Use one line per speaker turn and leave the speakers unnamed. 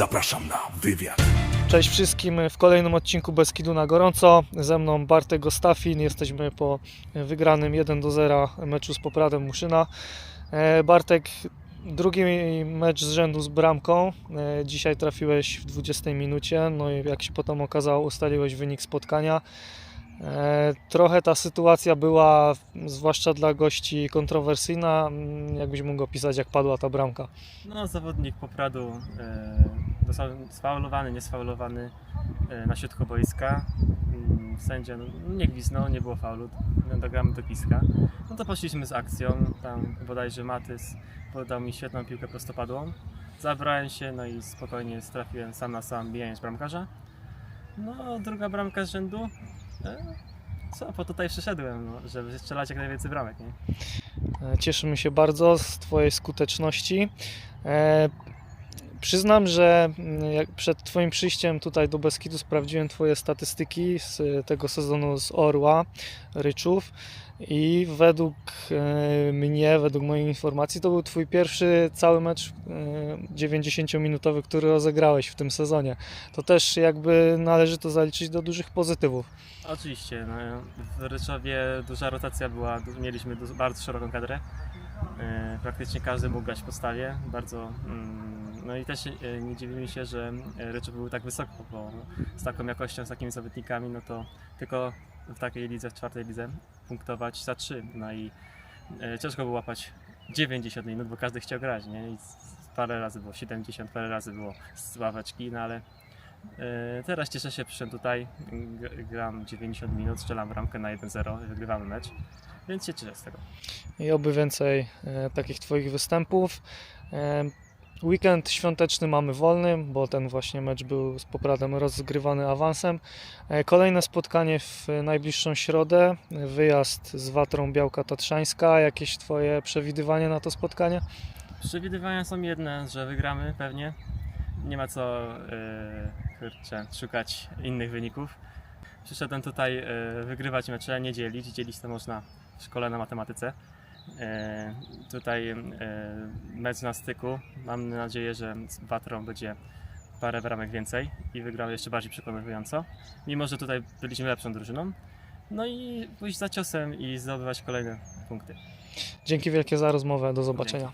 Zapraszam na wywiad.
Cześć wszystkim w kolejnym odcinku Beskidu na gorąco. Ze mną Bartek Gostafin. Jesteśmy po wygranym 1 do 0 meczu z Popradem Muszyna. E, Bartek, drugi mecz z rzędu z bramką. E, Dzisiaj trafiłeś w 20 minucie. No i jak się potem okazało, ustaliłeś wynik spotkania. E, Trochę ta sytuacja była, zwłaszcza dla gości, kontrowersyjna. Mm, Jakbyś mógł opisać, jak padła ta bramka?
No, zawodnik Popradu e, sfaulowany, niesfaulowany e, na środku boiska. Mm, Sędzia no, nie gwiznął, nie było faulu, no, dogramy do piska. No to poszliśmy z akcją, tam bodajże Matys podał mi świetną piłkę prostopadłą. Zabrałem się, no i spokojnie trafiłem sam na sam, bijając bramkarza. No, druga bramka z rzędu. E, co, po tutaj przyszedłem, no, żeby strzelać jak najwięcej bramek, nie?
E, Cieszymy się bardzo z Twojej skuteczności. E, Przyznam, że mm, przed Twoim przyjściem tutaj do Beskidu sprawdziłem Twoje statystyki z tego sezonu z Orła, Ryczów i według e, mnie, według moich informacji, to był Twój pierwszy cały mecz e, 90-minutowy, który rozegrałeś w tym sezonie. To też jakby należy to zaliczyć do dużych pozytywów.
Oczywiście, no, w Ryczowie duża rotacja była, mieliśmy bardzo szeroką kadrę. E, Praktycznie każdy mógł grać w podstawie, bardzo. mm, No i też e, nie dziwimy się, że e, Ryczów był tak wysoko, bo z taką jakością, z takimi zawodnikami, no to tylko w takiej lidze, w czwartej lidze punktować za trzy. No i e, ciężko było łapać 90 minut, bo każdy chciał grać, nie? I parę razy było 70, parę razy było z ławeczki, no ale Teraz cieszę się, przyszedłem tutaj, gram 90 minut, strzelam bramkę na 1-0, wygrywamy mecz, więc się cieszę z tego.
i oby więcej takich Twoich występów. Weekend świąteczny mamy wolny, bo ten właśnie mecz był z Popradem rozgrywany awansem. E, kolejne spotkanie w najbliższą środę, wyjazd z Watrą Białka Tatrzańska. Jakieś Twoje przewidywanie na to spotkanie?
Przewidywania są jedne, że wygramy pewnie. Nie ma co yy, kurczę, szukać innych wyników. Przyszedłem tutaj e, wygrywać mecze, nie dzielić. Dzielić to można w szkole na matematyce. E, tutaj e, mecz na styku. Mam nadzieję, że z Watrą będzie parę bramek więcej i wygrał jeszcze bardziej przekonująco. Mimo, że tutaj byliśmy lepszą drużyną. No i pójść za ciosem i zdobywać kolejne punkty.
Dzięki wielkie za rozmowę, do zobaczenia.